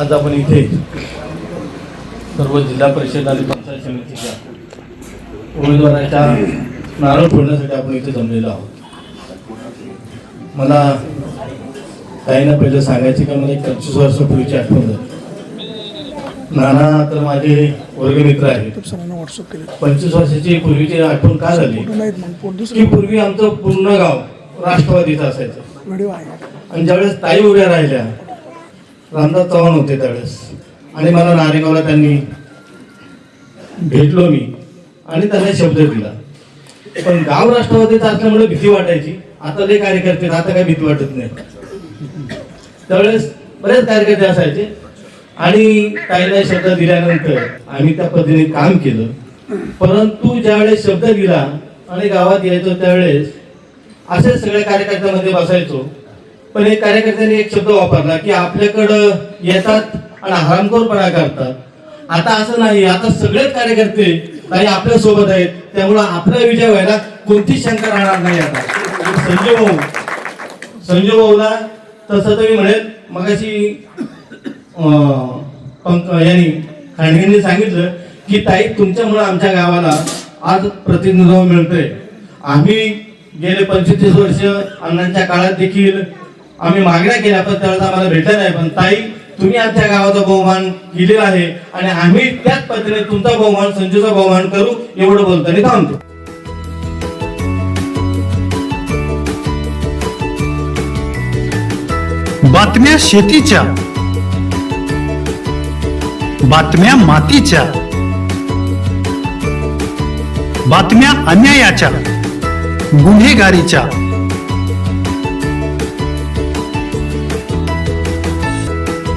आज आपण इथे सर्व जिल्हा परिषद आणि पंचायत समितीच्या उमेदवाराच्या नारळ फोडण्यासाठी आपण इथे जमलेलो आहोत. मला काही ना पहिलं सांगायचं का मला एक पंचवीस वर्षापूर्वीची आठवण झाली. नाना तर माझे वर्गमित्र आहेत. पंचवीस वर्षाची पूर्वीची आठवण का झाली? की पूर्वी आमचं पूर्ण गाव राष्ट्रवादीचं असायचं. आणि ज्यावेळेस ताई उभ्या राहिल्या रामदास चव्हाण होते त्यावेळेस. आणि मला नारेगावला त्यांनी भेटलो मी आणि त्यांना शब्द दिला. पण गाव राष्ट्रवादीचं असल्यामुळे भीती वाटायची. आता लय कार्यकर्ते आता काही भीती वाटत नाही. त्यावेळेस बरेच कार्यकर्ते असायचे. आणि ताईला शब्द दिल्यानंतर आम्ही त्या पद्धतीने काम केलं. परंतु ज्यावेळेस शब्द दिला आणि गावात यायचो त्यावेळेस असे सगळ्या कार्यकर्त्यामध्ये बसायचो. पण एक कार्यकर्त्याने एक शब्द वापरला की आपल्याकडं येतात आणि हरामखोरपणा करतात. आता असं नाही आता सगळेच कार्यकर्ते काही आपल्यासोबत आहेत. त्यामुळं आपला विजय व्हायला कोणतीच शंका राहणार नाही आता. संजय भाऊ संजय भाऊला तसं तर मी म्हणेल मगाशी पंक यांनी खांडगेंनी सांगितलं की ताई तुमच्यामुळं आमच्या गावाला आज प्रतिनिधित्व मिळतंय. आम्ही गेले पंचवीस वर्ष अण्णांच्या काळात देखील आम्ही मागण्या केल्या पण त्यावेळेस आम्हाला भेटलं नाही. पण ताई तुम्ही आमच्या गावाचा बहुमान केलेला आहे आणि आम्ही त्याच पद्धतीने तुमचा बहुमान संजूचा बहुमान करू एवढं बोलताना थांबतो. बातम्या शेतीच्या बातम्या मातीच्या बातम्या अन्यायाच्या गुन्हेगारीच्या.